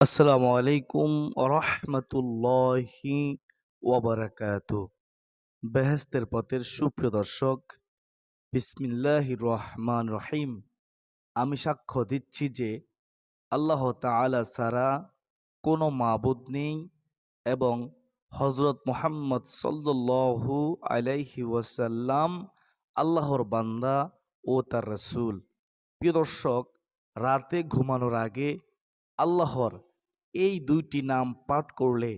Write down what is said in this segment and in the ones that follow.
আসসালামু আলাইকুম রহমতুল্লাহি ওয়াবারাকাত বেহেস্তের পথের সুপ্রিয় দর্শক বিসমিল্লাহ রহমান রহিম। আমি সাক্ষ্য দিচ্ছি যে আল্লাহ তাআলা ছাড়া কোনো মাবুদ নেই এবং হজরত মোহাম্মদ সাল্লু আলাইহি ওয়াসাল্লাম আল্লাহর বান্দা ও তার রসুল। প্রিয় দর্শক, রাতে ঘুমানোর আগে আল্লাহর এই দুইটি নাম পাঠ করলে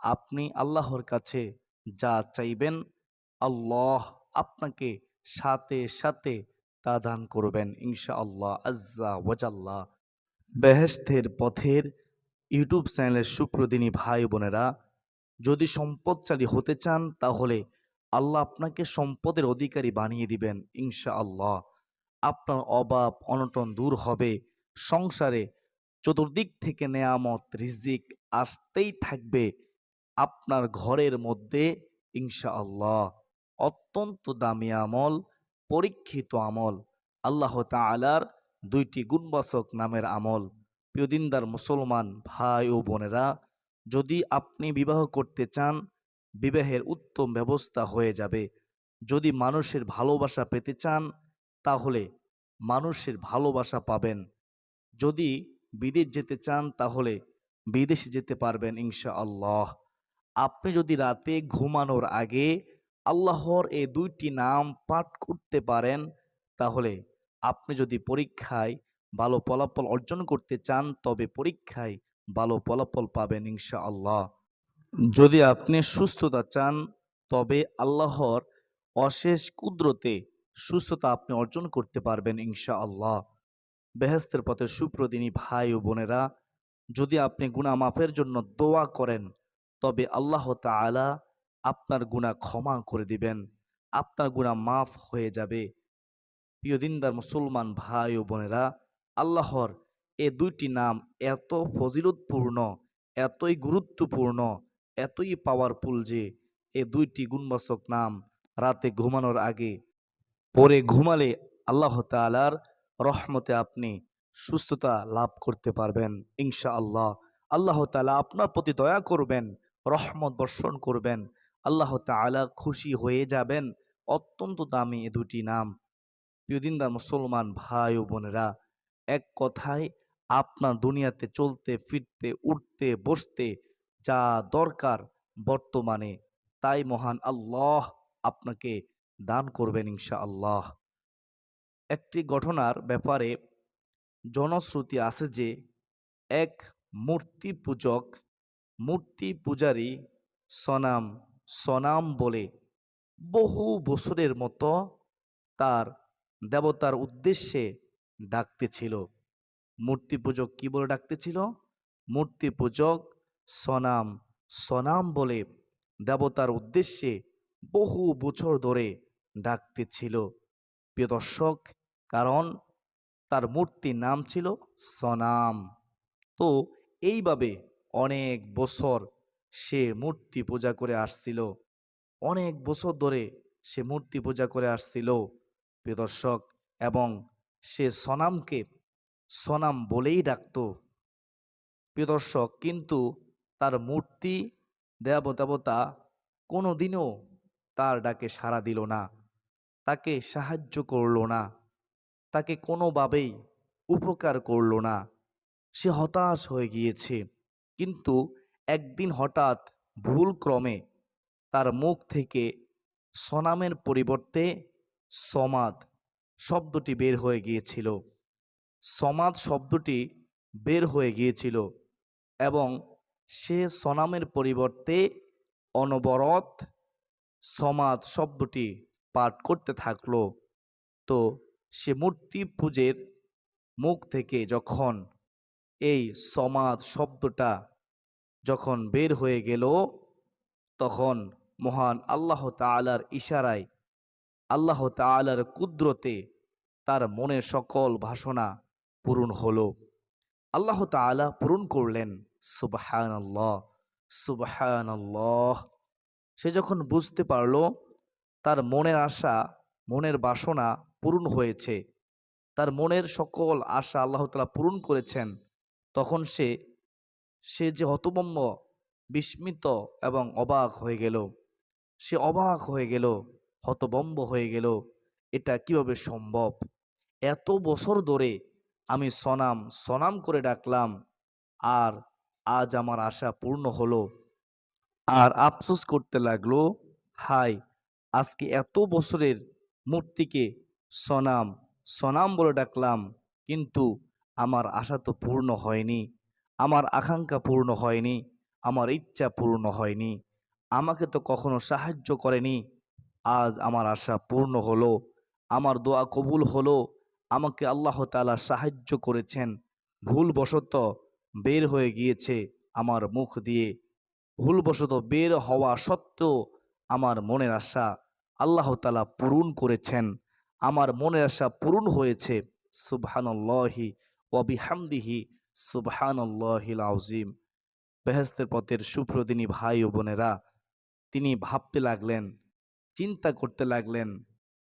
আপনি আল্লাহর কাছে যা চাইবেন আল্লাহ আপনাকে সাথে সাথে তা দান করবেন ইনশা আল্লাহ আজ্জা ওয়াজাল্লাহ বেহেস্তের পথের ইউটিউব চ্যানেলের সুপ্রদিনী ভাই বোনেরা, যদি সম্পদশালী হতে চান তাহলে আল্লাহ আপনাকে সম্পদের অধিকারী বানিয়ে দিবেন ইনশা আল্লাহ আপনার অভাব, অনটন দূর হবে, সংসারে চতুর্দিক থেকে নেয়ামত, রিজিক আসতেই থাকবে আপনার ঘরের মধ্যে ইনশা আল্লাহ অত্যন্ত দামি আমল, পরীক্ষিত আমল, আল্লাহ তালার দুইটি গুণবাচক নামের আমল। প্রিয়দিনদার মুসলমান ভাই ও বোনেরা, যদি আপনি বিবাহ করতে চান, বিবাহের উত্তম ব্যবস্থা হয়ে যাবে। যদি মানুষের ভালোবাসা পেতে চান, তাহলে মানুষের ভালোবাসা পাবেন। যদি বিদেশ যেতে চান, তাহলে বিদেশে যেতে পারবেন ইনশা আল্লাহ আপনি যদি রাতে ঘুমানোর আগে আল্লাহর এই দুইটি নাম পাঠ করতে পারেন, তাহলে আপনি যদি পরীক্ষায় ভালো ফলাফল অর্জন করতে চান, তবে পরীক্ষায় ভালো ফলাফল পাবেন ইনশা আল্লাহ যদি আপনি সুস্থতা চান, তবে আল্লাহর অশেষ কুদরতে সুস্থতা আপনি অর্জন করতে পারবেন ইনশা আল্লাহ বেহেস্তের পথে সুপ্রদিনী ভাই ও বোনেরা, যদি আপনি গুণা মাফের জন্য দোয়া করেন, তবে আল্লাহ তাআলা আপনার গুণা ক্ষমা করে দিবেন। আপনার গুণা মাফ হয়ে যাবে। প্রিয় দিনদার মুসলমান ভাই ও বোনেরা, আল্লাহর এ দুইটি নাম এত ফজিলতপূর্ণ, এতই গুরুত্বপূর্ণ, এতই পাওয়ারফুল যে এ দুইটি গুণবাচক নাম রাতে ঘুমানোর আগে, পরে ঘুমালে আল্লাহ তালার রহমতে আপনি সুস্থতা লাভ করতে পারবেন ইনশা আল্লাহ আল্লাহ তালা আপনার প্রতি দয়া করবেন, রহমত বর্ষণ করবেন। আল্লাহ তালা খুশি হয়ে যাবেন। অত্যন্ত দামি এ দুটি নাম। প্রিয়দিনদার মুসলমান ভাই ও বোনেরা, এক কথায় আপনার দুনিয়াতে চলতে, ফিরতে, উঠতে, বসতে যা দরকার বর্তমানে, তাই মহান আল্লাহ আপনাকে দান করবেন ইনশা আল্লাহ একটি ঘটনার ব্যাপারে জনশ্রুতি আছে যে, এক মূর্তি পূজক মূর্তি পূজারী সনাম সনাম বলে বহু বছরের মতো তার দেবতার উদ্দেশ্যে ডাকতেছিল। মূর্তি পূজক কি বলে ডাকতেছিল? মূর্তি পূজক সনাম সনাম বলে দেবতার উদ্দেশ্যে বহু বছর ধরে ডাকতেছিল। প্রিয় দর্শক কারণ তার মূর্তির নাম ছিল সনাম। তো এইভাবে অনেক বছর সে মূর্তি পূজা করে আসছিল। অনেক বছর ধরে সে মূর্তি পূজা করে আসছিল, প্রিয় দর্শক, এবং সে সনামকে সনাম বলেই ডাকত। প্রিয় দর্শক, কিন্তু তার মূর্তি দেব দেবতা কোনো দিনও তার ডাকে সাড়া দিল না, তাকে সাহায্য করল না। তাকে কোনোভাবেই উপকার করল না। সে হতাশ হয়ে গিয়েছে। কিন্তু একদিন হঠাৎ ভুল ক্রমে তার মুখ থেকে সনামের পরিবর্তে সমাদ শব্দটি বের হয়ে গিয়েছিল। সমাদ শব্দটি বের হয়ে গিয়েছিল এবং সে সনামের পরিবর্তে অনবরত সমাদ শব্দটি পাঠ করতে থাকল। তো সে মূর্তি পূজের মুখ থেকে যখন এই সমাদ শব্দটা যখন বের হয়ে গেল, তখন মহান আল্লাহ তালার ইশারায়, আল্লাহ তালার কুদ্রতে তার মনের সকল ভাষণা পূরণ হল। আল্লাহ তালা পূরণ করলেন সুবাহান আল্লাহ সুবাহান আল্লাহ সে যখন বুঝতে পারল, তার মনের আশা, মনের বাসনা পূরণ হয়েছে। তার মনের সকল আশা আল্লাহ তালা পূরণ করেছেন। তখন সে সে যে হতবম্ব বিস্মিত এবং অবাক হয়ে গেল। সে অবাক হয়ে গেল হতবম্ব হয়ে গেল। এটা কীভাবে সম্ভব? এত বছর ধরে আমি সনাম সনাম করে ডাকলাম আর আজ আমার আশা পূর্ণ হলো। আর আফসোস করতে লাগল হাই আজকে এত বছরের মূর্তিকে সনাম সনাম বলে ডাকলাম, কিন্তু আমার আশা তো পূর্ণ হয়নি, আমার আকাঙ্ক্ষা পূর্ণ হয়নি, আমার ইচ্ছা পূর্ণ হয়নি, আমাকে তো কখনো সাহায্য করেনি, আজ আমার আশা পূর্ণ হলো, আমার দোয়া কবুল হলো, আমাকে আল্লাহ তাআলা সাহায্য করেছেন, ভুলবশত বের হয়ে গিয়েছে আমার মুখ দিয়ে, ভুলবশত বের হওয়া সত্ত্বেও আমার মনের আশা আল্লাহ তালা পূরণ করেছেন আমার মনের আশা পূরণ হয়েছে। সুবহানাল্লাহি ওয়াবিহামদিহি সুবহানাল্লাহিল আউজিম বেহেস্তের পথের সুপ্রদিনী ভাই ও বোনেরা, তিনি ভাবতে লাগলেন, চিন্তা করতে লাগলেন,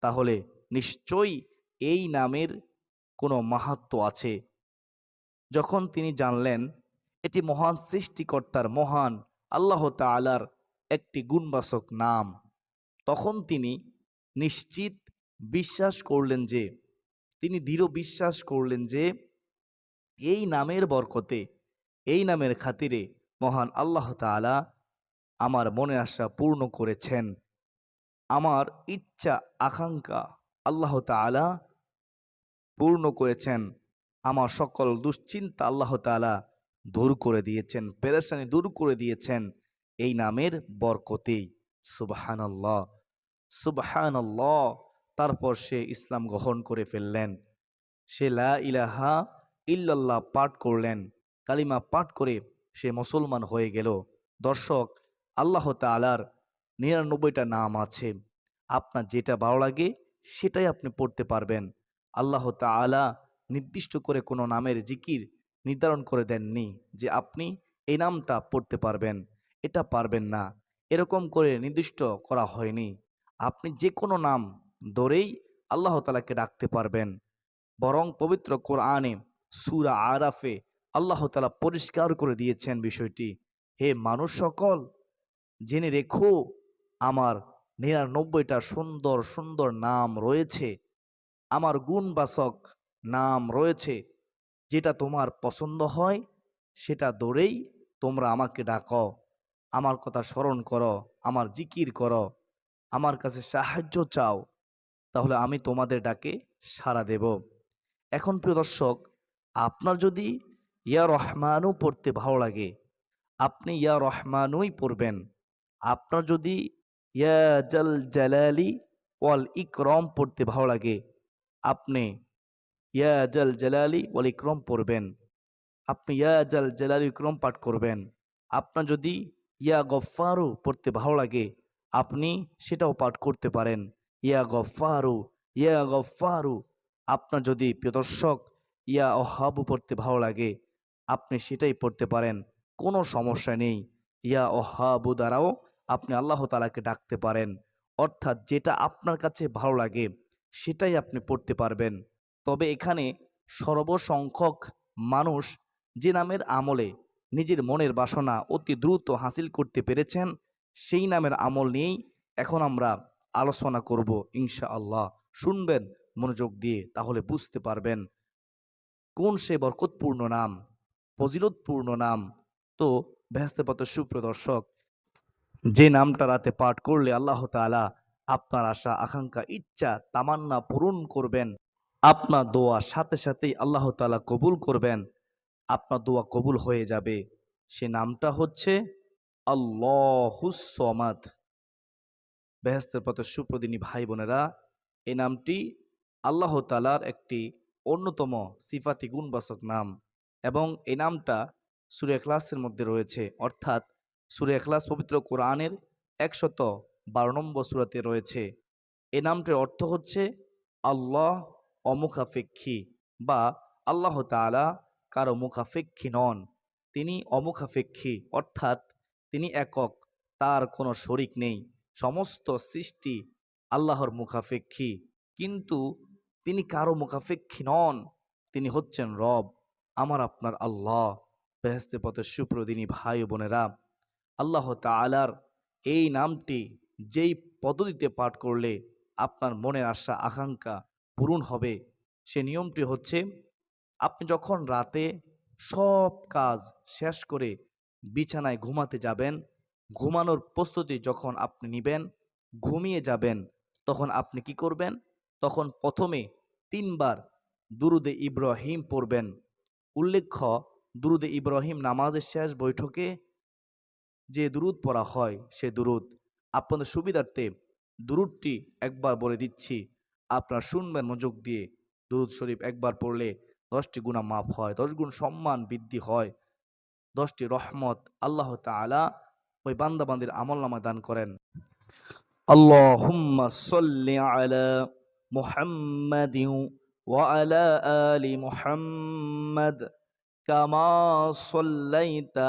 তাহলে নিশ্চয়ই এই নামের কোনো মাহাত্ম আছে। যখন তিনি জানলেন, এটি মহান সৃষ্টিকর্তার মহান আল্লাহ তালার একটি গুণবাচক নাম, তখন তিনি নিশ্চিত বিশ্বাস করলেন যে, তিনি দৃঢ় বিশ্বাস করলেন যে, এই নামের বরকতে, এই নামের খাতিরে মহান আল্লাহ তাআলা আমার মনে আশা পূর্ণ করেছেন। আমার ইচ্ছা, আকাঙ্ক্ষা আল্লাহ তাআলা পূর্ণ করেছেন। আমার সকল দুশ্চিন্তা আল্লাহ তাআলা দূর করে দিয়েছেন, পেরেশানি দূর করে দিয়েছেন এই নামের বরকতেই। সুবহানাল্লাহ সুবহানাল্লাহ। তারপর সে ইসলাম গ্রহণ করে ফেললেন। সে লা ইলাহা ইল্লাল্লাহ পাঠ করলেন, কালিমা পাঠ করে সে মুসলমান হয়ে গেল। দর্শক, আল্লাহ তালার নিরানব্বইটা নাম আছে। আপনার যেটা ভালো লাগে সেটাই আপনি পড়তে পারবেন। আল্লাহ তাআলা নির্দিষ্ট করে কোনো নামের জিকির নির্ধারণ করে দেননি যে আপনি এই নামটা পড়তে পারবেন, এটা পারবেন না। এরকম করে নির্দিষ্ট করা হয়নি। আপনি যে কোনো নাম ধরেই আল্লাহ তালাকে ডাকতে পারবেন। বরং পবিত্র কোরআনে সুরা আরাফে আল্লাহ তালা পরিষ্কার করে দিয়েছেন বিষয়টি। হে মানুষ সকল, জেনে রেখো, আমার নিরানব্বইটা সুন্দর সুন্দর নাম রয়েছে। আমার গুণবাসক নাম রয়েছে। যেটা তোমার পছন্দ হয়, সেটা ধরেই তোমরা আমাকে ডাকো। আমার কথা স্মরণ করো, আমার জিকির করো, আমার কাছে সাহায্য চাও। তাহলে আমি তোমাদের ডাকে সাড়া দেব। এখন প্রিয় দর্শক, আপনার যদি ইয়া রহমানও পড়তে ভালো লাগে, আপনি ইয়া রহমানুই পড়বেন। আপনার যদি ইয়া জাল জালালি ওয়াল ইকরম পড়তে ভালো লাগে, আপনি ইয়া জাল জালালি ওয়াল ইকরম পড়বেন। আপনি ইয়া জাল জালালি ইকরম পাঠ করবেন। আপনার যদি ইয়া গফারু পড়তে ভালো লাগে, আপনি সেটাও পাঠ করতে পারেন। ইয়া গফারু ইয়া গফারু আপনার যদি প্রিয় দর্শক ইয়া অহাবু পড়তে ভালো লাগে, আপনি সেটাই পড়তে পারেন। কোনো সমস্যা নেই। ইয়া অহাবু দ্বারাও আপনি আল্লাহ তালাকে ডাকতে পারেন। অর্থাৎ যেটা আপনার কাছে ভালো লাগে, সেটাই আপনি পড়তে পারবেন। তবে এখানে সর্বসংখ্যক মানুষ যে নামের আমলে নিজের মনের বাসনা অতি দ্রুত হাসিল করতে পেরেছেন, সেই নামের আমল নিয়েই এখন আমরা আলোচনা করব ইনশা আল্লাহ শুনবেন, মনোযোগ দিয়ে, তাহলে বুঝতে পারবেন কোন সে বরকতপূর্ণ নাম, ফজিলতপূর্ণ নাম। তো ব্যস্তপত সুপ্রদর্শক, যে নামটা রাতে পাঠ করলে আল্লাহ তাআলা আপনার আশা, আকাঙ্ক্ষা, ইচ্ছা, তামান্না পূরণ করবেন। আপনার দোয়া সাথে সাথেই আল্লাহ তাআলা কবুল করবেন। আপনার দোয়া কবুল হয়ে যাবে। সে নামটা হচ্ছে আল্লাহ আল্লাহুসমাদ বেহেস্তের পথে সুপ্রদিনী ভাই বোনেরা এই নামটি আল্লাহ তালার একটি অন্যতম সিফাতি গুণবাচক নাম এবং এই নামটা সুরে এখলাসের মধ্যে রয়েছে। অর্থাৎ সুরে এখলাস পবিত্র কোরআনের একশত বারো নম্বর সুরাতে রয়েছে। এ নামটির অর্থ হচ্ছে আল্লাহ অমুখাপেক্ষী বা আল্লাহ তালা কারও মুখাপেক্ষী নন। তিনি অমুখাপেক্ষী, অর্থাৎ তিনি একক, তার কোনো শরিক নেই। সমস্ত সৃষ্টি আল্লাহর মুখাপেক্ষী। কিন্তু তিনি কারও মুখাপেক্ষী নন, তিনি হচ্ছেন রব, আমার আপনার আল্লাহ। বেহেস্তে পথের সুপ্রদিনী ভাই বোনেরা, আল্লাহ তালার এই নামটি যেই পদ্ধতিতে পাঠ করলে আপনার মনের আশা, আকাঙ্ক্ষা পূরণ হবে, সে নিয়মটি হচ্ছে, আপনি যখন রাতে সব কাজ শেষ করে বিছানায় ঘুমাতে যাবেন ঘুমানোর প্রস্তুতি যখন আপনি নেবেন, ঘুমিয়ে যাবেন, তখন আপনি কি করবেন? তখন প্রথমে তিনবার দুরুদে ইব্রাহিম পড়বেন। উল্লেখ্য, দুরুদে ইব্রাহিম নামাজের শেষ বৈঠকে যে দুরুদ পড়া হয়, সে দুরুদ। আপনাদের সুবিধার্থে দুরুদটি একবার বলে দিচ্ছি। আপনারা শুনবেন মনোযোগ দিয়ে। দুরুদ শরীফ একবার পড়লে দশটি গুণা মাফ হয়, দশ গুণ সম্মান বৃদ্ধি হয়, দশটি রহমত আল্লাহ তাআলা ওই বান্দাবান্দির আমল নামা দান করেন আল্লাহুম্মা সাল্লি আলা মুহাম্মাদিন ওয়া আলা আলি মুহাম্মাদ কামা সাল্লাইতা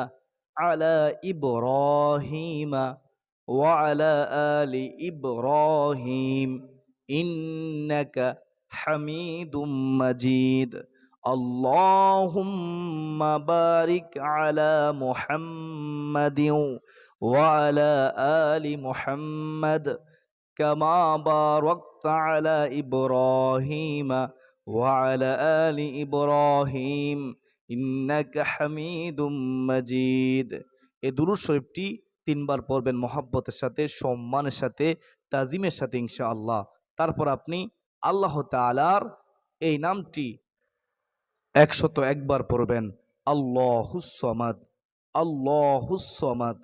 আলা ইব্রাহিম ওয়া আলা আলি ইব্রাহিম ইন্নাকা হামিদুম মাজিদ اللهم بارك على محمد وعلى آل محمد كما باركت على إبراهيم وعلى آل إبراهيم إنك حميد مجيد এই দুরুদ শরীফটি তিনবার পড়বেন মহাব্বতের সাথে সম্মানের সাথে তাজিমের সাথে ইনশাআল্লাহ তারপর আপনি আল্লাহ তাআলার এই নামটি একশত একবার পড়বেন আল্লাহুসমাদ আল্লাহুসমাদ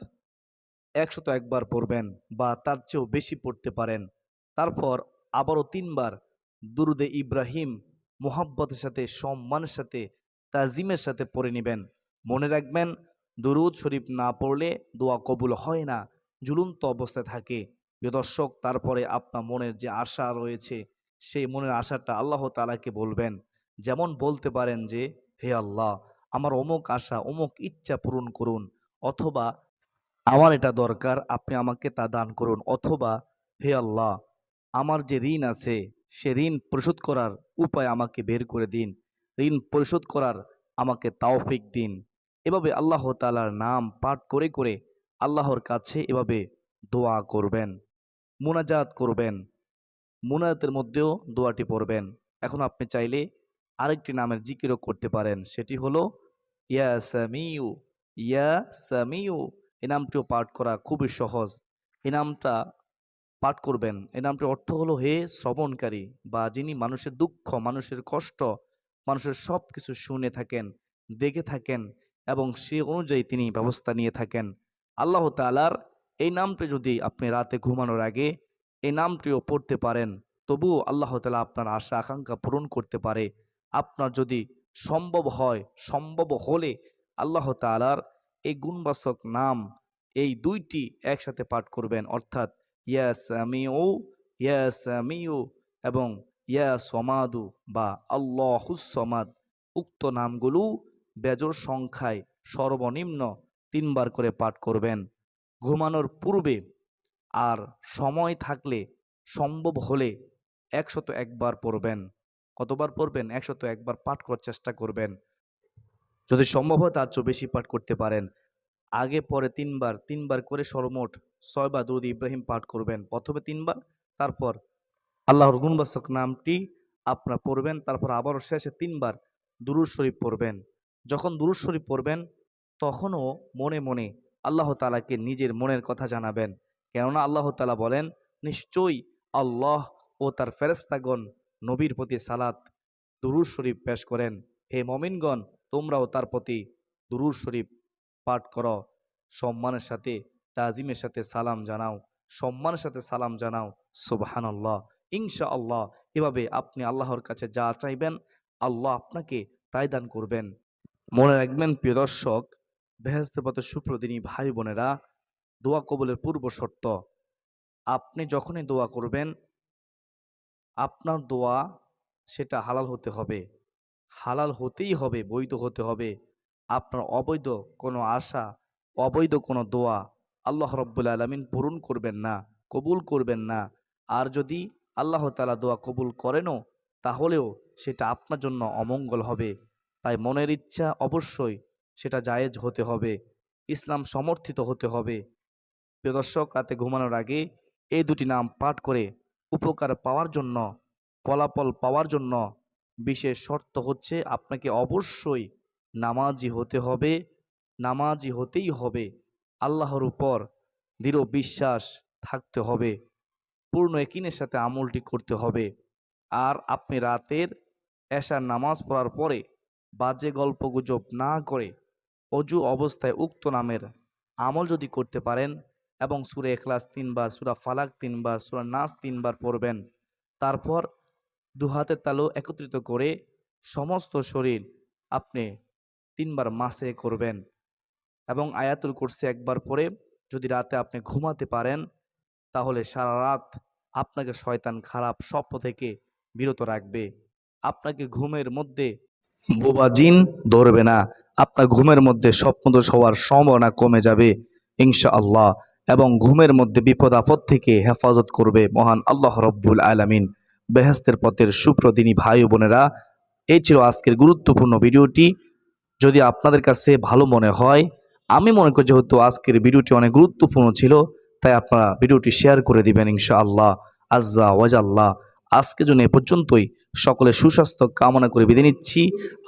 একশত একবার পড়বেন বা তার চেয়েও বেশি পড়তে পারেন। তারপর আবারও তিনবার দুরুদে ইব্রাহিম মোহাব্বতের সাথে, সম্মানের সাথে, তাজিমের সাথে পড়ে নেবেন। মনে রাখবেন, দুরুদ শরীফ না পড়লে দোয়া কবুল হয় না, ঝুলন্ত অবস্থায় থাকে। দর্শক, তারপরে আপনার মনের যে আশা রয়েছে, সেই মনের আশাটা আল্লাহ তালাকে বলবেন। যেমন বলতে পারেন যে, হে আল্লাহ, আমার অমুক আশা, অমুক ইচ্ছা পূরণ করুন। অথবা আমার এটা দরকার, আপনি আমাকে তা দান করুন। অথবা, হে আল্লাহ, আমার যে ঋণ আছে, সে ঋণ পরিশোধ করার উপায় আমাকে বের করে দিন। ঋণ পরিশোধ করার আমাকে তাওফিক দিন। এভাবে আল্লাহ তালার নাম পাঠ করে করে আল্লাহর কাছে এভাবে দোয়া করবেন, মোনাজাত করবেন, মুনাজাতের মধ্যেও দোয়াটি পড়বেন। এখন আপনি চাইলে আরেকটি নামের জিকিরও করতে পারেন। সেটি হলো, ইয়া সামিউ ইয়া সামিউ। এই নামটিও পাঠ করা খুবই সহজ। এই নামটা পাঠ করবেন। এই নামটির অর্থ হলো, হে শ্রবণকারী বা যিনি মানুষের দুঃখ, মানুষের কষ্ট, মানুষের সব কিছু শুনে থাকেন, দেখে থাকেন এবং সে অনুযায়ী তিনি ব্যবস্থা নিয়ে থাকেন। আল্লাহ তালার এই নামটি যদি আপনি রাতে ঘুমানোর আগে এই নামটিও পড়তে পারেন, তবুও আল্লাহ তালা আপনার আশা, আকাঙ্ক্ষা পূরণ করতে পারে। আপনার যদি সম্ভব হয়, সম্ভব হলে আল্লাহ তালার এই গুণবাচক নাম এই দুইটি একসাথে পাঠ করবেন। অর্থাৎ, ইয়া সামিউ ইয়া সামিউ এবং ইয়া সমাদু বা আল্লাহুসমাদ উক্ত নামগুলো বেজর সংখ্যায় সর্বনিম্ন তিনবার করে পাঠ করবেন। ঘুমানোর পূর্বে আর সময় থাকলে সম্ভব হলে একশত একবার পড়বেন। কতবার পড়বেন? একশত একবার পাঠ করার চেষ্টা করবেন। যদি সম্ভব হয় তার চেয়েও বেশি পাঠ করতে পারেন। আগে, পরে তিনবার তিনবার করে সর্বমোট ছয়বার দুরুদ ইব্রাহিম পাঠ করবেন। প্রথমে তিনবার, তারপর আল্লাহর গুণবাচক নামটি আপনার পড়বেন, তারপর আবারও শেষে তিনবার দুরুদ শরীফ পড়বেন। যখন দুরুদ শরীফ পড়বেন, তখনও মনে মনে আল্লাহ তালাকে নিজের মনের কথা জানাবেন। কেননা আল্লাহ তালা বলেন, নিশ্চয়ই আল্লাহ ও তার ফেরেস্তাগণ নবীর প্রতি সালাত, দুরুদ শরীফ পেশ করেন। হে মমিনগণ তোমরাও তার প্রতি দুরুর শরীফ পাঠ করো। সম্মানের সাথে, তাজিমের সাথে সালাম জানাও। সম্মানের সাথে সালাম জানাও। সুবাহান আল্লাহ ইনশা আল্লাহ এভাবে আপনি আল্লাহর কাছে যা চাইবেন, আল্লাহ আপনাকে তাই দান করবেন। মনে রাখবেন, প্রিয় দর্শক বেহেস্তে সুপ্রদিনী ভাই বোনেরা, দোয়া কবলের পূর্ব শর্ত, আপনি যখনই দোয়া করবেন, আপনার দোয়া সেটা হালাল হতে হবে। হালাল হতেই হবে, বৈধ হতে হবে। আপনার অবৈধ কোনো আশা, অবৈধ কোনো দোয়া আল্লাহ রব্বুল আলমিন পূরণ করবেন না, কবুল করবেন না। আর যদি আল্লাহ তালা দোয়া কবুল করেনও, তাহলেও সেটা আপনার জন্য অমঙ্গল হবে। তাই মনের ইচ্ছা অবশ্যই সেটা জায়েজ হতে হবে, ইসলাম সমর্থিত হতে হবে। প্রিয় দর্শক, রাতে ঘুমানোর আগে এই দুটি নাম পাঠ করে উপকার পাওয়ার জন্য, ফলাফল পাওয়ার জন্য বিশেষ শর্ত হচ্ছে আপনাকে অবশ্যই নামাজি হতে হবে, নামাজি হতেই হবে। আল্লাহর উপর দৃঢ় বিশ্বাস থাকতে হবে, পূর্ণ একিনের সাথে আমলটি করতে হবে। আর আপনি রাতের এশার নামাজ পড়ার পরে বাজে গল্প গুজব না করে অজু অবস্থায় উক্ত নামের আমল যদি করতে পারেন এবং সুরে এখলাস তিনবার, সুরা ফালাক তিনবার, সুরা নাস তিনবার পড়বেন, তারপর দু হাতের তালু একত্রিত করে সমস্ত শরীর আপনি তিনবার মাসে করবেন এবং আয়াতুল করছে একবার পরে যদি রাতে আপনি ঘুমাতে পারেন, তাহলে সারা রাত আপনাকে শয়তান খারাপ স্বপ্ন থেকে বিরত রাখবে। আপনাকে ঘুমের মধ্যে বোবা জিন ধরবে না। আপনার ঘুমের মধ্যে স্বপ্নদোষ হওয়ার সম্ভাবনা কমে যাবে ইনশা আল্লাহ এবং ঘুমের মধ্যে বিপদ আপদ থেকে হেফাজত করবে মহান আল্লাহ রব্বুল আলামিন। বেহেস্তের পথের সুপ্রদিনী ভাই ও বোনেরা, এই ছিল আজকের গুরুত্বপূর্ণ ভিডিওটি। যদি আপনাদের কাছে ভালো মনে হয়, আমি মনে করি যেহেতু আজকের ভিডিওটি অনেক গুরুত্বপূর্ণ ছিল, তাই আপনারা ভিডিওটি শেয়ার করে দিবেন ইনশা আল্লাহ আজ্জা ওয়াজাল্লাহ। আজকে জন্য এ পর্যন্তই। সকলে সুস্বাস্থ্য কামনা করে বিদায় নিচ্ছি।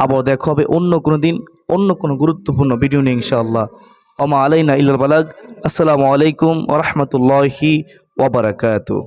আবার দেখা হবে অন্য কোনো দিন, অন্য কোনো গুরুত্বপূর্ণ ভিডিও নিয়ে ইনশাআল্লাহ। ওমা আলাইনা ইল্লাল বালাগ। আসসালামু আলাইকুম ওরহমতুল্লাহি ওবরাকাতু